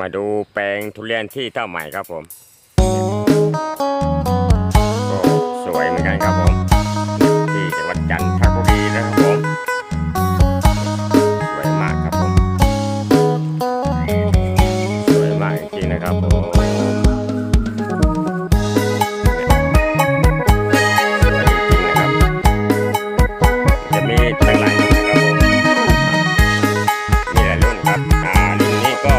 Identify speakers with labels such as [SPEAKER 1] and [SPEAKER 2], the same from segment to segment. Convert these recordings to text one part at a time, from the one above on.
[SPEAKER 1] มาดูแปลงทุเรียนที่เท่าใหม่ครับผมก็สวยเหมือนกันครับผมที่จังหวัดจันทบุรีนะครับผมสวยมากครับผมสวยมากจริงๆนะครับผมจริงๆนะครับจะมีตั้งหลายรุ่นนะครับผมมีหลายรุ่นครับอ่ารุ่นนี้ก็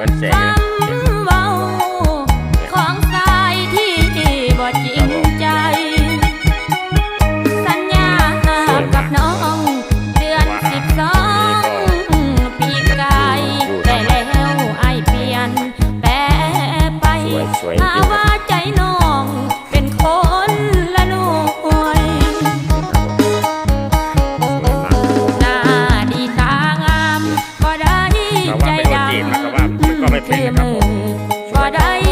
[SPEAKER 2] ย้อน
[SPEAKER 1] แสง
[SPEAKER 2] ค
[SPEAKER 1] นะำ
[SPEAKER 2] เว้าของสายที่บ่จริงใจ สัญญากับน้องเดือนสิบสองปีกายแต่แล้วไอายเปลี่ยนแปรไป
[SPEAKER 1] สวยสวย
[SPEAKER 2] หาว่าใจน้องเป็นคนละหน่วยหน้าดีตางามก็ได้
[SPEAKER 1] เขา
[SPEAKER 2] ใจ
[SPEAKER 1] ว่า ไม่เป็นครับผม บ่ได้